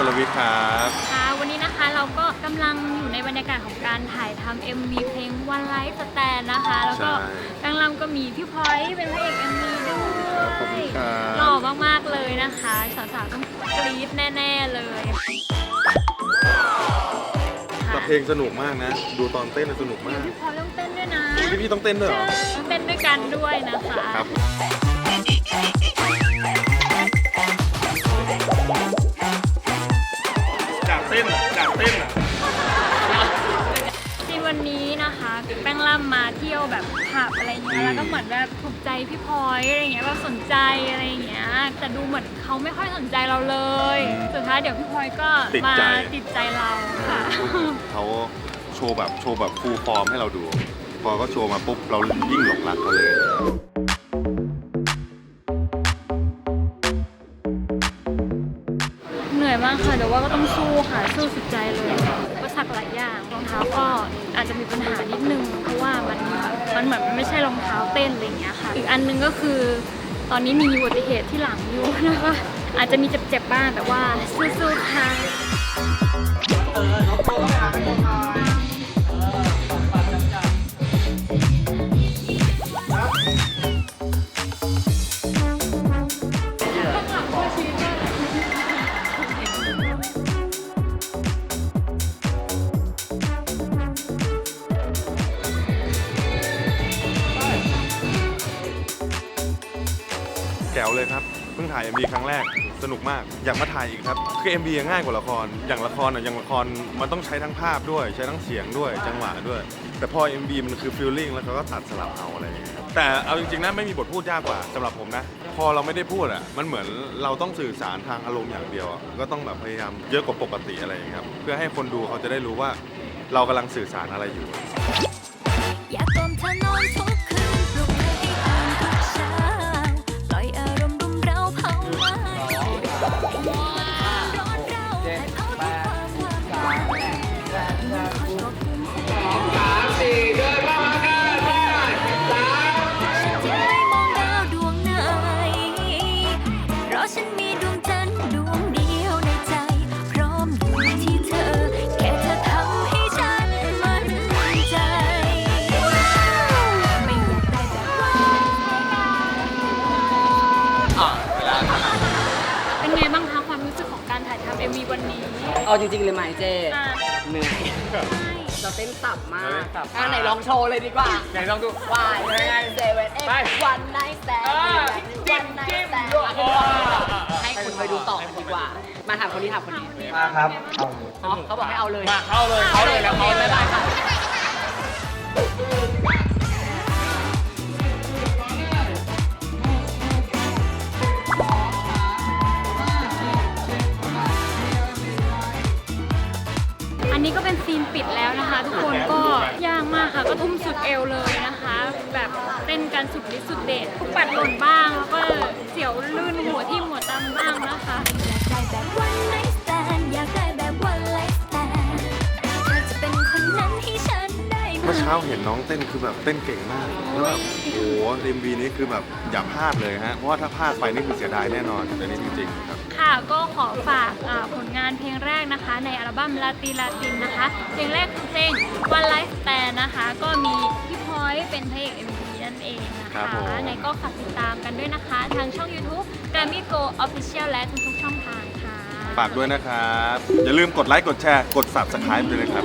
ชลวิทย์ครับค่ะวันนี้นะคะเราก็กำลังอยู่ในบรรยากาศของการถ่ายทำ MV เพลง One Life Stand นะคะ แล้วก็ใช่กลางลำก็มีพี่พลอยเป็นพระเอก MV ด้วขอบคุยณครับหล่อมากๆเลยนะคะสาวๆต้องกรี๊ดแน่ ๆ เลยแต่ค่ะเพลงสนุกมากนะ ดูตอนเต้นน่ะสนุกมากพี่พลอยต้องเต้นด้วยนะพี่พี่ต้องเต้นด้วยเหรอต้องเต้นด้วยกันด้วยนะคะครับ ล่ำมาเที่ยวแบบผับอะไรเงี้ยแล้วก็เหมือนแบบถูกใจพี่พลอยอะไรเงี้ยแบบสนใจอะไรเงี้ยแต่ดูเหมือนเขาไม่ค่อยสนใจเราเลยสุดท้ายเดี๋ยวพี่พลอยก็ติดมาใจ ติดใจเราค่ะ เขาโชว์แบบโชว์แบบฟูลฟอร์มให้เราดู พอก็โชว์มาปุ๊บเรายิ่งหลงรักเขาเลย เหนื่อยมากค่ะแต่ว่าก็ต้องสู้ค่ะสู้สุดใจเลยักหลายอย่างรองเท้าก็อาจจะมีปัญหานิดนึง เพราะว่ามันมันเหมือนมันไม่ใช่รองเท้าเต้นอะไรอย่างเงี้ยค่ะ อีกอันนึงก็คือ ตอนนี้มีอุบัติเหตุที่หลังอยู่นะคะอาจจะมีเจ็บๆบ้างแต่ว่าสู้ๆค่ะ จ๋วเลยครับ เพิ่งถ่าย MV ครั้งแรก สนุกมาก อยากมาถ่ายอีกครับ คือ MV ยังง่ายกว่าละคร อย่างละครอะ อย่างละครมันต้องใช้ทั้งภาพด้วย ใช้ทั้งเสียงด้วย จังหวะด้วย แต่พอ MV มันคือฟีลลิ่งแล้วเขาก็ตัดสลับเอาอะไรอย่างเงี้ยครับแต่เอาจริงๆนะไม่มีบทพูดยากกว่าสำหรับผมนะ พอเราไม่ได้พูดอะ มันเหมือนเราต้องสื่อสารทางอารมณ์อย่างเดียวอะก็ต้องแบบพยายามเยอะกว่าปกติอะไรอย่างเงี้ยครับ เพื่อให้คนดูเขาจะได้รู้ว่า เรากำลังสื่อสารอะไรอยู่ อยากกลมเธอนอนทุก ฉัน การถ่ายทำ MV วันนี้เอาจริงๆเลยไหมเจอะเหนื่อยใช่เราเต้นสับมาก อะไหนลองโชว์เลยดีกว่า ไหนลองดู วายยังไงเซเว่นเอ็กไปวันไนท์แซนอ่าวันไนท์แซนจิ้มจิ้มให้คุณไปดูต่อกันดีกว่า มาถามคนนี้ถามคนนี้มาครับอ๋อเขาบอกให้เอาเลยมาเข้าเลยเข้าเลยแล้วโอเขาเคเลบ๊ายยบายค่ะอั นนี้ก็เป็นซีนปิดแล้วนะคะ ทุกคนก็ยากมากค่ะ ก็ทุ่มสุดเอวเลยนะคะ แบบเต้นกันสุดฤทธิ์สุดเดชทุกปัดหล่นบ้างแล้วก็ มเมื่อเช้าเห็นน้องเต้นคือแบบเต้นเก่งมากแล้วแบบโอ้โหเอ็มวีนี้คือแบบอย่าพลาดเลยฮะเพราะว่าถ้าพลาดไปนี่คือเสียดายแน่นอนอันนี้จริงๆครับ ค่ะก็ขอฝากอ่าผลงานเพลงแรกนะคะ ในอัลบั้มลาติลาตินนะคะ เพลงแรกคือเพลง One Life Stand นะคะ ก็มีพี่พลอยเป็นพระเอก MV นั่นเองนะครัคะบผมในก็ฝากติดตามกันด้วยนะคะ ทางช่อง YouTube Grammy Go Official และทุกๆช่องทางค่ะ ฝากด้วยนะครับ อย่าลืมกดไลค์กดแชร์กด subscribe ด้วยนะครับ